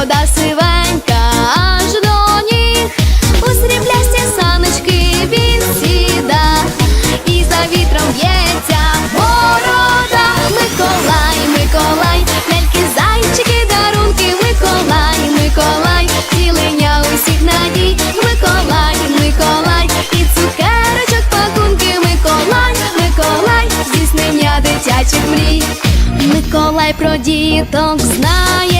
борода сивенька, аж до ніг у сріблясті саночки він сіда, і за вітром б'ється борода, Миколай, Миколай, ляльки, зайчики, дарунки, Миколай, Миколай, тілення усіх надій, Миколай, Миколай, і цукерочок пакунки, Миколай, Миколай, здійснення дитячих мрій. Миколай про діток знає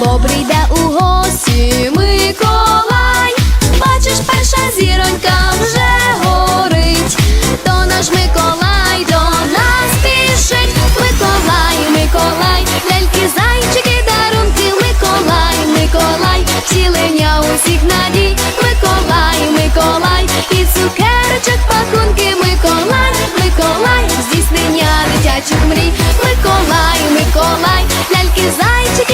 бо прийде у гості Миколай. Бачиш, перша зіронька вже горить. То наш Миколай до нас пішить. Миколай, Миколай, ляльки, зайчики, дарунки, Миколай, Миколай, втілення усіх надій, Миколай, Миколай, і цукерочок пакунки, Миколай, Миколай, здійснення дитячих мрій, Миколай, Миколай, ляльки, зайчики.